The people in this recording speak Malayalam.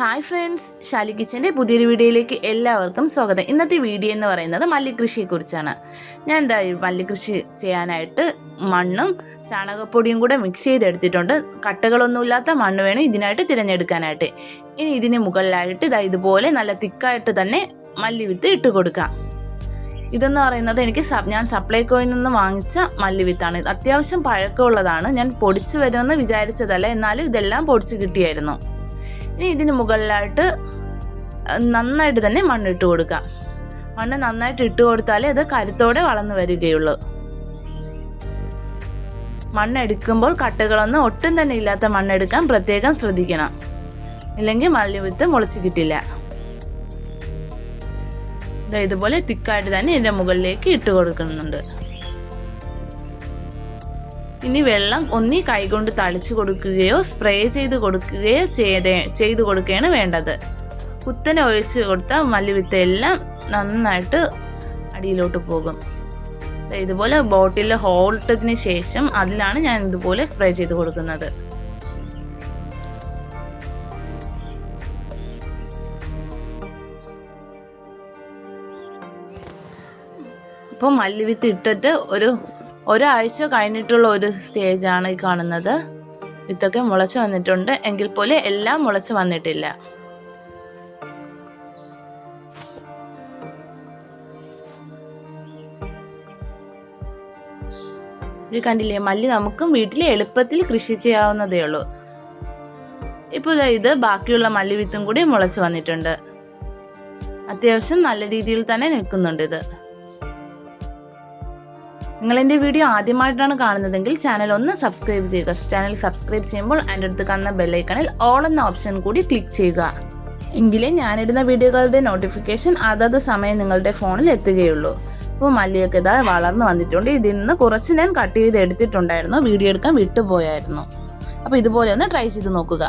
ഹായ് ഫ്രണ്ട്സ് ഷാലി കിച്ചന്റെ പുതിയൊരു വീഡിയോയിലേക്ക് എല്ലാവർക്കും സ്വാഗതം. ഇന്നത്തെ വീഡിയോ എന്ന് പറയുന്നത് മല്ലികൃഷിയെക്കുറിച്ചാണ്. ഞാൻ എന്താ ഈ മല്ലികൃഷി ചെയ്യാനായിട്ട് മണ്ണും ചാണകപ്പൊടിയും കൂടെ മിക്സ് ചെയ്തെടുത്തിട്ടുണ്ട്. കട്ടകളൊന്നുമില്ലാത്ത മണ്ണ് വേണം ഇതിനായിട്ട് തിരഞ്ഞെടുക്കാനായിട്ട്. ഇനി ഇതിന് മുകളിലായിട്ട് ഇതാ ഇതുപോലെ നല്ല തിക്കായിട്ട് തന്നെ മല്ലിവിത്ത് ഇട്ട് കൊടുക്കാം ഇതെന്ന് പറയുന്നത് എനിക്ക് ഞാൻ സപ്ലൈകോയിൽ നിന്ന് വാങ്ങിച്ച മല്ലിവിത്താണ്. വിത്താണ് അത്യാവശ്യം പഴക്കമുള്ളതാണ്. ഞാൻ പൊടിച്ചു വരുമെന്ന് വിചാരിച്ചതല്ല. എന്നാലും ഇതെല്ലാം പൊടിച്ച് കിട്ടിയായിരുന്നു. ഇനി ഇതിന് മുകളിലായിട്ട് നന്നായിട്ട് തന്നെ മണ്ണ് ഇട്ട് കൊടുക്കാം. മണ്ണ് നന്നായിട്ട് ഇട്ട് കൊടുത്താലേ അത് കരുത്തോടെ വളർന്നു വരികയുള്ളൂ. മണ്ണെടുക്കുമ്പോൾ കട്ടകളൊന്നും ഒട്ടും തന്നെ ഇല്ലാത്ത മണ്ണെടുക്കാൻ പ്രത്യേകം ശ്രദ്ധിക്കണം. ഇല്ലെങ്കിൽ മല്ലിവിത്ത് മുളച്ച് കിട്ടില്ല. ഇതുപോലെ തിക്കായിട്ട് തന്നെ ഇതിന്റെ മുകളിലേക്ക് ഇട്ട് കൊടുക്കുന്നുണ്ട്. ഇനി വെള്ളം ഒന്നീ കൈകൊണ്ട് തളിച്ചു കൊടുക്കുകയോ സ്പ്രേ ചെയ്ത് കൊടുക്കുകയോ ചെയ്തേ ചെയ്തു കൊടുക്കുകയാണ് വേണ്ടത്. കുത്തനെ ഒഴിച്ച് മല്ലിവിത്ത് എല്ലാം നന്നായിട്ട് അടിയിലോട്ട് പോകും. ഇതുപോലെ ബോട്ടിൽ ഹോൾട്ടതിന് ശേഷം അതിലാണ് ഞാൻ ഇതുപോലെ സ്പ്രേ ചെയ്ത് കൊടുക്കുന്നത്. ഇപ്പോൾ മല്ലിവിത്ത് ഇട്ടിട്ട് ഒരു ഒരാഴ്ച കഴിഞ്ഞിട്ടുള്ള ഒരു സ്റ്റേജാണ് ഈ കാണുന്നത്. ഇതൊക്കെ മുളച്ച് വന്നിട്ടുണ്ട്. എങ്കിൽ പോലെ എല്ലാം മുളച്ച് വന്നിട്ടില്ല. ഇത് കണ്ടില്ലേ? മല്ലി നമുക്കും വീട്ടിൽ എളുപ്പത്തിൽ കൃഷി ചെയ്യാവുന്നതേ ഉള്ളൂ. ഇപ്പോൾ ഇത് ബാക്കിയുള്ള മല്ലി വിത്തും കൂടി മുളച്ച് വന്നിട്ടുണ്ട്. അത്യാവശ്യം നല്ല രീതിയിൽ തന്നെ നിൽക്കുന്നുണ്ട് ഇത്. നിങ്ങൾ എന്റെ വീഡിയോ ആദ്യമായിട്ടാണ് കാണുന്നതെങ്കിൽ ചാനൽ ഒന്ന് സബ്സ്ക്രൈബ് ചെയ്യുക. ചാനൽ സബ്സ്ക്രൈബ് ചെയ്യുമ്പോൾ അതിന്റെ അടുത്ത് കാണുന്ന ബെല്ലൈക്കണിൽ ഓൾ എന്ന ഓപ്ഷൻ കൂടി ക്ലിക്ക് ചെയ്യുക. എങ്കിലേ ഞാനിടുന്ന വീഡിയോകളുടെ നോട്ടിഫിക്കേഷൻ അതത് സമയം നിങ്ങളുടെ ഫോണിൽ എത്തുകയുള്ളൂ. അപ്പോൾ മല്ലിയൊക്കെ ഇതാ വളർന്നു വന്നിട്ടുണ്ട്. ഇതിൽ നിന്ന് കുറച്ച് ഞാൻ കട്ട് ചെയ്ത് എടുത്തിട്ടുണ്ടായിരുന്നു. വീഡിയോ എടുക്കാൻ വിട്ടുപോയായിരുന്നു. അപ്പോൾ ഇതുപോലെ ഒന്ന് ട്രൈ ചെയ്ത് നോക്കുക.